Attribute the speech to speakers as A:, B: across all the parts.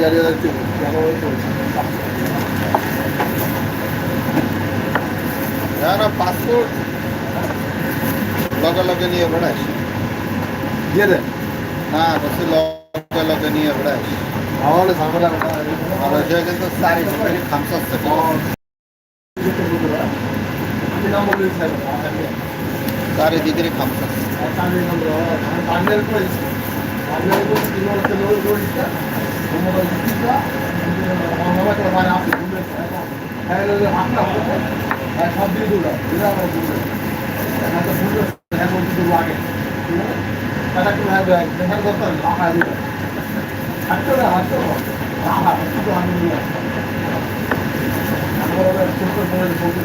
A: কেন
B: না পাসপোর্ট লগে লগে নিয়ে বেড়াস
A: দিয়ে দেন
B: না বলছি লগে লগে নিয়ে বেড়াস
A: আমার ঝামেলা
B: আর কিন্তু চারি চারি খামসাচ্ছে চারিদিকে খামসাচ্ছে
A: সব দিয়ে দূর আগে তারা কি ভাই দেখার দরকার রাখা দিবে হাঁটতে না হাঁটতে রাখা শুধু আমি নিয়ে আমরা করে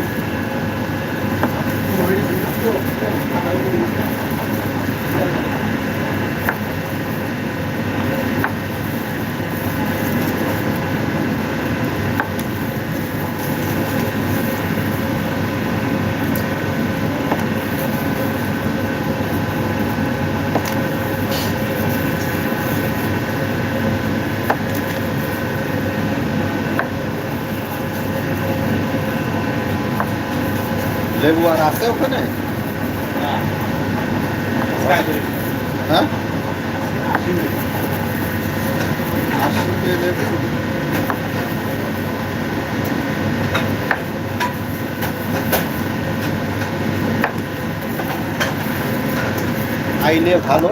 B: লেবু আর আছে ওখানে? হ্যাঁ? আইলে ভালো।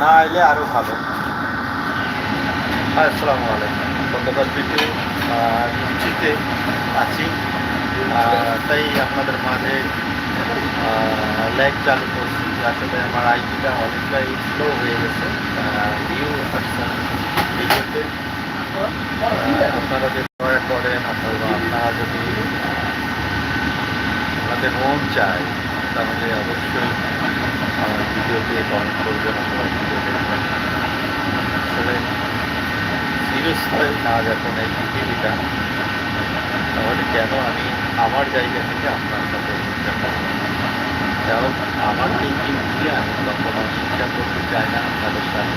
B: না আইলে আরও ভালো। আসসালামু আলাইকুম। গতকাল নিশ্চিতে আছি। তাই আপনাদের মাঝে ল্যাগ চালু করছি। আসলে আমার আইপিটা অনেকটাই স্লো হয়ে গেছে। ভিউ আসছে আপনারা যদি দয়া করেন অথবা আপনারা যদি আপনাদের মন চায়, তাহলে অবশ্যই ভিডিওতে কমেন্ট করবেন আসলে চিরস্থায়ী কাজ এখন এই পৃথিবীটা তাহলে কেন আমি আমার জায়গা থেকে আপনার সাথে কারণ আমার থিঙ্কিং দিয়ে আমি কখনো হিংসা করতে চাই না আপনাদের সাথে।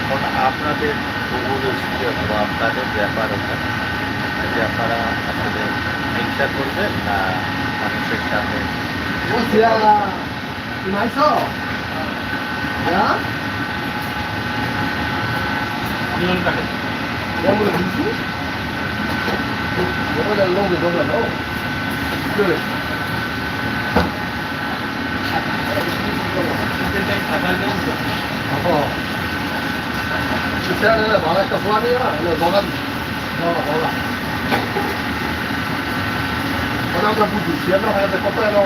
B: এখন আপনাদের ভূগোলস্কি অথবা আপনাদের ব্যাপার ওখানে যে আপনারা আসলে হিংসা করবেন না মানুষের সাথে?
A: ভালো একটা ফোলা বুঝছি আমরা হয়তো কত এলো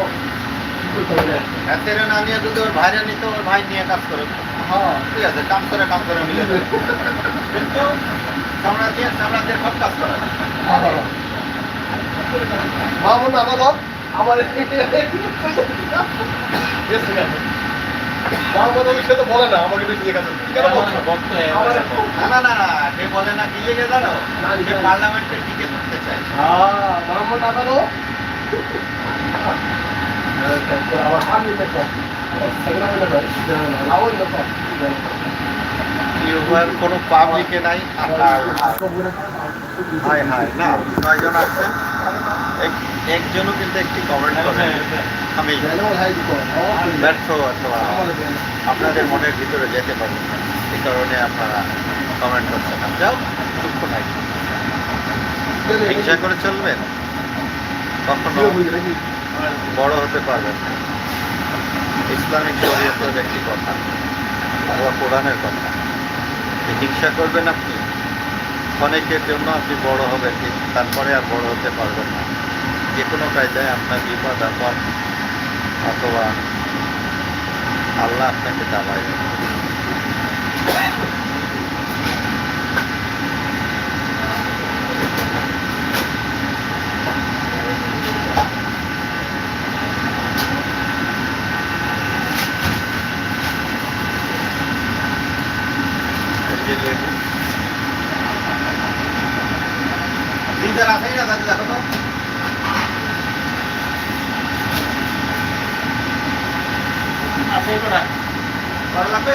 B: ভাইরা নিতে, ওর ভাই নিয়ে কাজ করে।
A: হ্যাঁ
B: ঠিক আছে কাম করে কাম করে মিলে কিন্তু চামড়া দিয়ে চামড়া দিয়ে সব কাজ করে।
A: মামুন আমাকে আমার ওই বলে না আমাকে আমার-
B: না না না সে বলে না কি জানো? সে পার্লামেন্টে টিকে থাকতে চায়।
A: হ্যাঁ, আমার সামনে
B: ইউবার কোনো পাবলিকে নাই হায় হায় না নয়জন এক- একজনও কিন্তু একটি কমেন্ট করে আমি ব্যর্থ অথবা আপনাদের মনের ভিতরে যেতে পারি না। এই কারণে আপনারা কমেন্ট করছেন না। যাও, দুঃখ নাই। হিংসা করে চলবেন? কখনো বড় হতে পারবেন না। ইসলামিক শরীয়তের একটি কথা অথবা কোরআনের কথা। হিংসা করবেন আপনি, অনেকের জন্য আপনি বড় হবেন তারপরে আর বড় হতে পারবেন না। যে কোনো কায়দায় আপনার বিপদ আপদ অথবা আল্লাহ আপনাকে দাবায় দেবে। এই যে লেবু। তিনটা রাখাই না তাহলে দেখো তো
C: আছে করা
B: ভালো লাগবে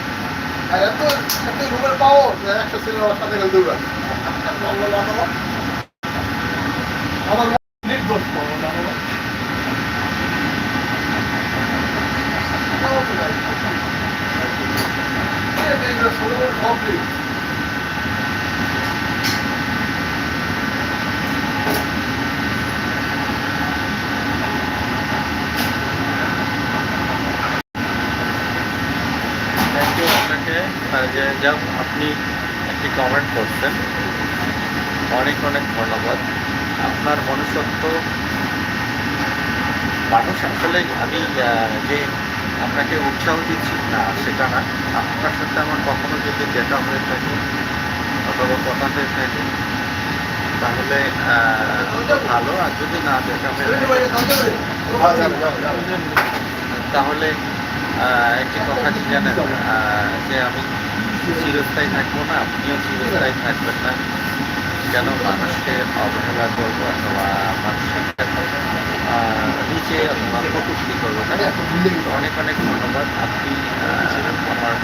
A: আর এত এত রুমের পাও একশো ছেলের সাথে দৌড়ায় মোহাম্মদ আদালত আমার নির্দোষ মোহাম্মদ আদালত কমপ্লিট
B: থ্যাংক ইউ আপনাকে আহ, যে যেমন আপনি একটি কমেন্ট করছেন। অনেক অনেক ধন্যবাদ। আপনার মনুষ্যত্ব মানুষ আসলে আমি যে আপনাকে উৎসাহ দিচ্ছি, না, সেটা না। আপনার সাথে আমার কখনো যদি দেখা হয়ে থাকে অথবা কথা হয়ে থাকে, তাহলে ভালো। আর যদি না দেখা হয়ে তাহলে একটি কথা জানেন? যে আমি চিরস্থায়ী থাকব না, আপনিও চিরস্থায়ী থাকবেন না। যেন মানুষকে অবহেলা করব অথবা মানুষের নিচে অথবা কটুক্তি করব। না অনেক অনেক ধন্যবাদ। আপনি আমার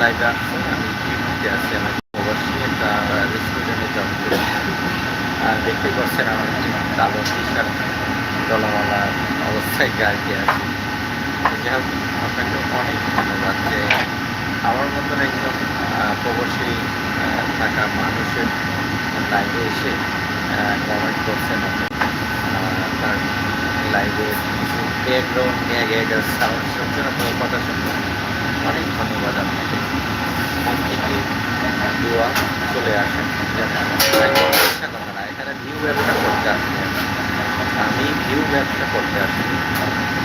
B: লাইভে আসছেন, আমি টিভিতে আছি, আমি প্রবাসী একটা রেস্টুরেন্টে জব দেখতে পাচ্ছেন আমার কালো টি শার্ট গলাওয়ালা অবস্থায় গাড়িতে আছে। যাই হোক, আপনাকে অনেক ধন্যবাদ। আমার মতন একজন প্রবাসী থাকা মানুষের লাইভে এসে কমেন্ট করছেন তার লাইভে ব্যাকগ্রাউন্ড গ্যাগ গ্যাগ সাউন্ড শুনছেন আপনার কথা শুনছেন অনেক ধন্যবাদ আপনাকে। মন থেকে দোয়া চলে আসেন মিথ্যা কথা না, এখানে ভিউ ব্যবসা করতে আসেন আমি ভিউ ব্যবসা করতে আসি।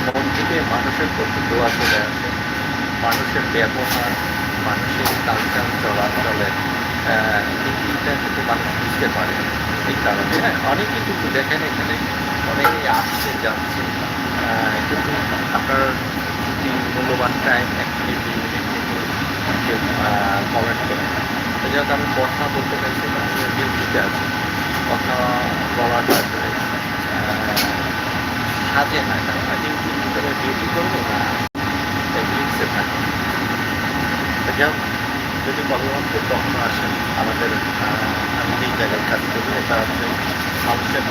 B: মন থেকে মানুষের প্রতি দোয়া চলে আসে। মানুষের ব্যবহার, মানুষের কালচার চলাচলে এইটা কিন্তু মানুষ বুঝতে পারে এই কারণে। হ্যাঁ অনেকে কিন্তু দেখেন এখানে অনেকেই আসছে, যাচ্ছে। কিন্তু আপনার যদি মূল্যবান টাইম এক মিনিট দুই মিনিট কিন্তু কেউ কমেন্ট করে তো যাক আমি কথা বলতে চাইছি, মানুষের ডিউটিতে আছে, কথা বলাটা আসলে সাজে না, কারণ ডিউটি করব না এগ্রিক্সে থাকব যাক যদি ভগবানকে কখনো আসেন, আমাদের আমি যেই জায়গায় কাজ করি, এটা হচ্ছে মানুষের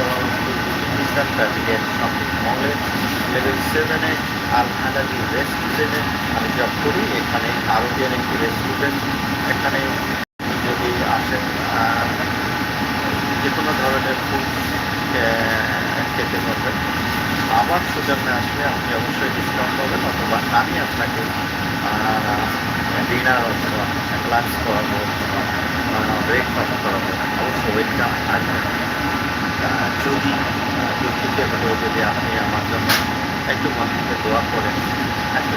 B: ইসলাম সার্টিফিকেট শপিং মলে লেভেল সেভেনে আল হালালি রেস্টুরেন্টে আমি জব করি, এখানে আরবিয়ান একটি রেস্টুরেন্ট এখানে যদি আসেন যে কোনো ধরনের ফুড খেতে পারবেন। আবার সুযোগে আসলে আপনি অবশ্যই ডিসকাউন্ট পাবেন, অথবা আমি আপনাকে ডিনার অথবা লাঞ্চ করাবো ব্রেকফাস্ট করাবো অবশ্যই ওয়েলকাম আহ, যদি দুঃখিত হলেও যদি আপনি আমার জন্য একটু মন থেকে দোয়া করেন একটু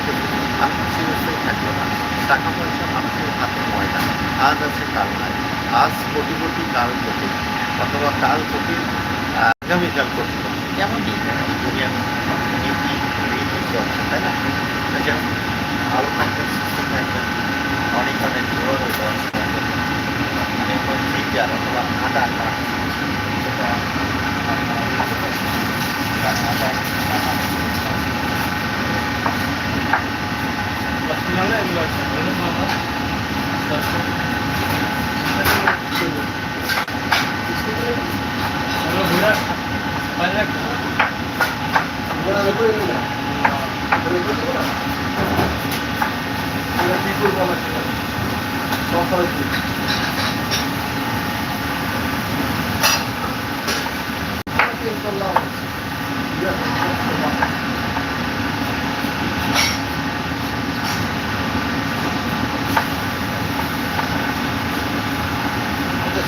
B: আপনি চিরস্থায়ী থাকবে না টাকা পয়সা মানুষের হাতে ময়দা আজ আছে কাল নাই আজ কোটিপতি কাল কোটি অথবা কাল কোটি আগামীকাল কোটি এমনই দুনিয়ার নীতি রীতি চলছে তাই না তো যেমন ভালো থাকবেন সুস্থ থাকবেন অনেক অনেক দূর অনেক অনেক ফিচার অথবা হাঁটা হাঁটা সেটা
C: হসপিটালে এগুলো আছে ধরে মামা দর্শক আমরা ঘোরা বাইরে রাখতে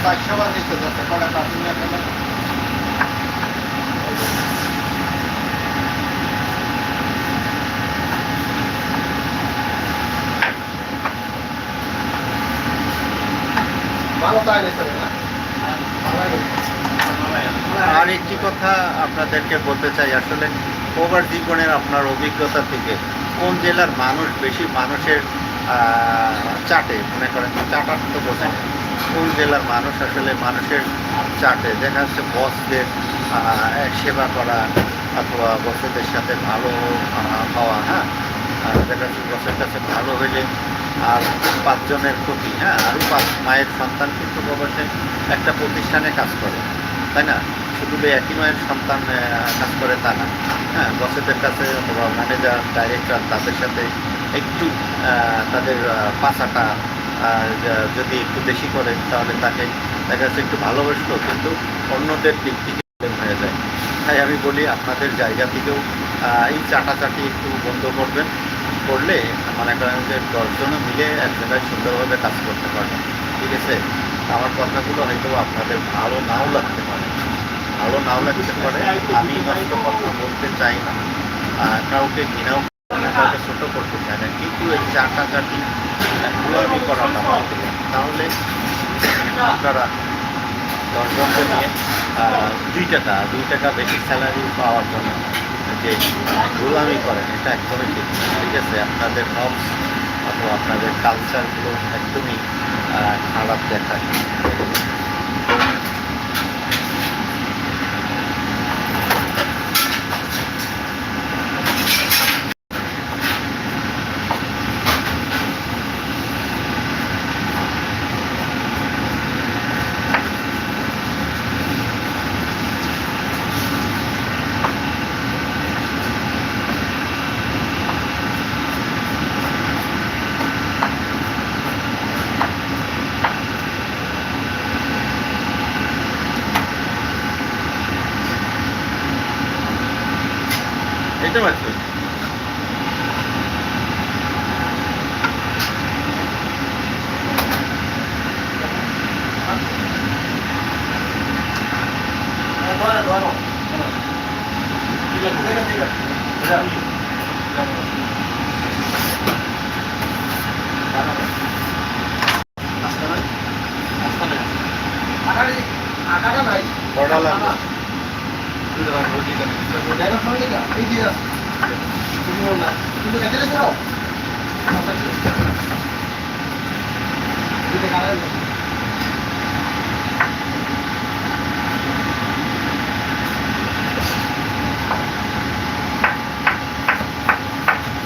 A: চারশো বার নিতে যাচ্ছে কটা কার্টুন নিয়ে ভালো তাই নিতে না ভালো
B: আর একটি কথা আপনাদেরকে বলতে চাই, আসলে ওভার জীবনের আপনার অভিজ্ঞতা থেকে কোন জেলার মানুষ বেশি মানুষের চাটে, মনে করেন চাটার তো বোঝেন? কোন জেলার মানুষ আসলে মানুষের চাটে। দেখা যাচ্ছে বসদের সেবা করা অথবা বসদের সাথে ভালো হওয়া হ্যাঁ? আর দেখা যাচ্ছে বসের কাছে ভালো হইলে আর পাঁচজনের প্রতি হ্যাঁ? আরও পাঁচ মায়ের সন্তান কিন্তু অবশ্যই একটা প্রতিষ্ঠানে কাজ করে, তাই না? শুধু একই মায়ের সন্তান কাজ করে তা না হ্যাঁ? বসেদের কাছে অথবা ম্যানেজার ডাইরেক্টর তাদের সাথে একটু তাদের পাশাটা যদি একটু বেশি করে তাহলে তাকে দেখা যাচ্ছে একটু ভালোবাসলো, কিন্তু অন্যদের দিক থেকে হয়ে যায়। তাই আমি বলি, আপনাদের জায়গা থেকেও এই চাটাচাটি একটু বন্ধ করবেন। করলে মনে করেন যে দশজনও মিলে এক জায়গায় সুন্দরভাবে কাজ করতে পারবেন। ঠিক আছে? আমার কথাগুলো হয়তো আপনাদের ভালো নাও লাগতে পারে। ভালো নাও লাগতে পারে। আমি নষ্ট কথা বলতে চাই না। কাউকে ঘৃণাও কাউকে ছোটো করতে চাই না। কিন্তু এই চাটাচাটি গুলামি করাটা। তাহলে আপনারা দশজনকে নিয়ে দুই টাকা দুই টাকা বেশি স্যালারি পাওয়ার জন্য যে গোলামি করেন এটা একদমই ঠিক ঠিক আছে আপনাদের নবস অথবা আপনাদের কালচারগুলো একদমই খারাপ দেখায় এটা মাত্র
A: আটাটা নাই
B: কটা লাগবে
A: জায়গা ফাঁকা নেই এই দিয়ে আছে তুমি না কিন্তু এখানে যাও দিতে কারা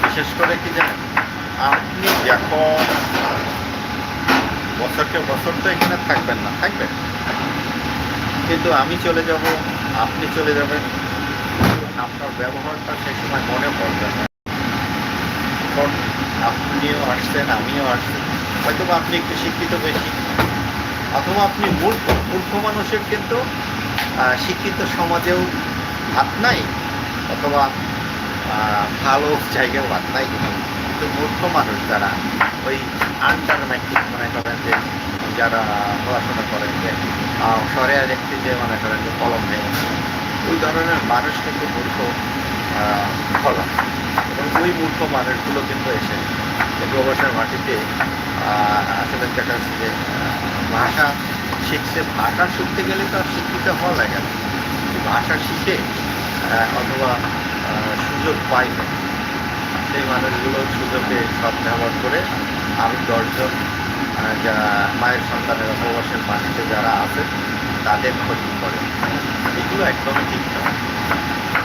B: বিশেষ করে কি জানেন? আপনি যখন বছরকে বছর তো এখানে থাকবেন না, থাকবেন। কিন্তু আমি চলে যাব, আপনি চলে যাবেন। আপনার ব্যবহারটা সেই সময় মনে পড়বে না। কারণ আপনিও আসছেন, আমিও আসছেন হয়তো আপনি একটু শিক্ষিত বেশি। অথবা আপনি মূর্খ মূর্খ মানুষের কিন্তু শিক্ষিত সমাজেও হাত নাই, অথবা ভালো জায়গায় বাদ নাই। কিন্তু মূর্খ মানুষ যারা, ওই আন্ডার ম্যাট্রিক মনে করেন যে, যারা পড়াশোনা করেন যে শহরে আর একটি যে মনে করেন যে, কলম নেই। ওই ধরনের মানুষ কিন্তু মূর্খ। ফলা এবং ওই মূর্খ মানুষগুলো কিন্তু এসে প্রবাসের মাটিতে আসলে দেখা যে ভাষা শিখছে ভাষা শিখতে গেলে তো আর শিক্ষিত হওয়া লাগে না ভাষা শিখে অথবা সুযোগ পাই না সেই মানুষগুলো সুযোগে সৎ ব্যবহার করে আরও দশজন যারা মায়ের সন্তানের উপবাসের মাটিতে যারা আছে তাদের ক্ষতি করে এগুলো একদমই ঠিক না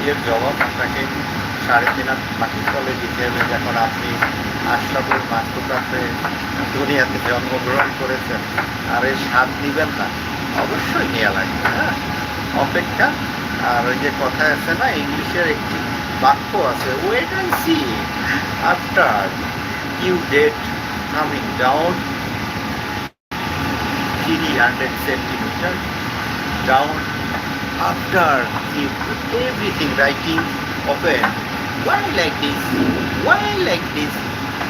B: এর জবাব, আপনাকে সাড়ে তিন মাটির তলে দিতে হবে। যখন আপনি আশরাফুল মাহফুজাতে দুনিয়াতে জন্মগ্রহণ করেছেন, আর এই স্বাদ নিবেন না, অবশ্যই নেওয়া লাগবে হ্যাঁ? অপেক্ষা, আর ওই যে কথা আছে না, ইংলিশের একটি বাক্য আছে wait and see after you that coming down three hundred centimetre down after you put everything writing open why like this? Why like this?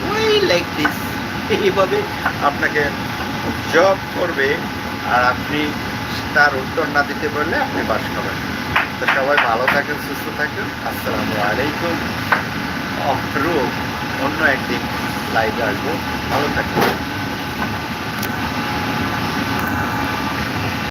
B: Why like this? এইভাবে আপনাকে জব করবে আর আপনি তার উত্তর না দিতে পারলে আপনি বাস করবেন তো সবাই ভালো থাকেন, সুস্থ থাকেন। আসসালামু আলাইকুম। অফরু অন্য একদিন লাইভে আসব। ভালো থাকবেন।